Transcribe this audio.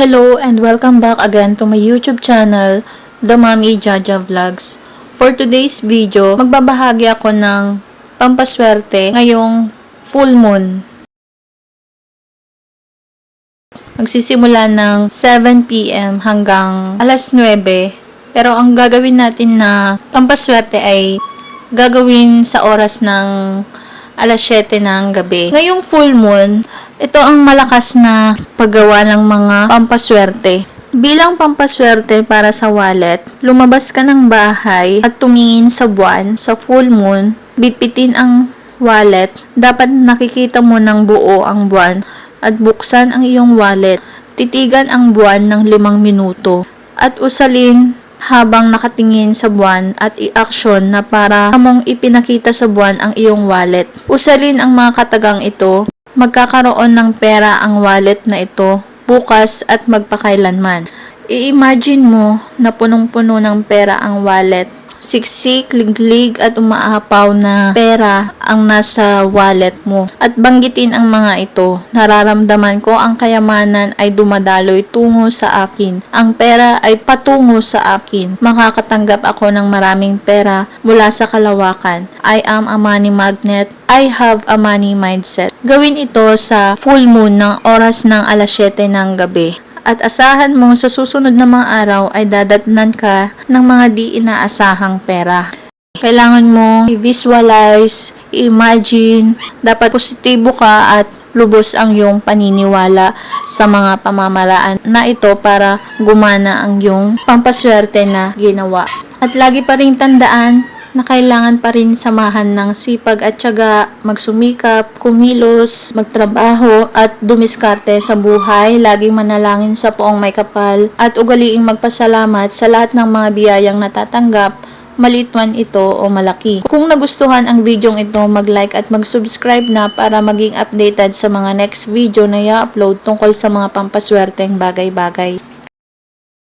Hello and welcome back again to my YouTube channel, The Mommy Jaja Vlogs. For today's video, magbabahagi ako ng pampaswerte ngayong full moon. Magsisimula ng 7pm hanggang alas 9. Pero ang gagawin natin na pampaswerte ay gagawin sa oras ng alas 7 ng gabi. Ngayong full moon, ito ang malakas na paggawa ng mga pampaswerte. Bilang pampaswerte para sa wallet, lumabas ka ng bahay at tumingin sa buwan sa full moon, bitbitin ang wallet, dapat nakikita mo ng buo ang buwan at buksan ang iyong wallet. Titigan ang buwan ng limang minuto at usalin habang nakatingin sa buwan at i-action na para mong ipinakita sa buwan ang iyong wallet. Usalin ang mga katagang ito, magkakaroon ng pera ang wallet na ito bukas at magpakailanman. I-imagine mo na punong-puno ng pera ang wallet. Siksik, liglig at umaapaw na pera ang nasa wallet mo. At banggitin ang mga ito. Nararamdaman ko ang kayamanan ay dumadaloy tungo sa akin. Ang pera ay patungo sa akin. Makakatanggap ako ng maraming pera mula sa kalawakan. I am a money magnet. I have a money mindset. Gawin ito sa full moon ng oras ng alas 7 ng gabi at asahan mo sa susunod na mga araw ay dadatnan ka ng mga di inaasahang pera. Kailangan mo i-visualize, i-imagine, dapat positibo ka at lubos ang iyong paniniwala sa mga pamamaraan na ito para gumana ang iyong pampaswerte na ginawa. At lagi pa rin tandaan na kailangan pa rin samahan ng sipag at tiyaga, magsumikap, kumilos, magtrabaho at dumiskarte sa buhay, laging manalangin sa poong may kapal at ugaliing magpasalamat sa lahat ng mga biyayang natatanggap maliit man ito o malaki. Kung nagustuhan ang video ito, mag-like at mag-subscribe na para maging updated sa mga next video na i-upload tungkol sa mga pampaswerteng bagay-bagay.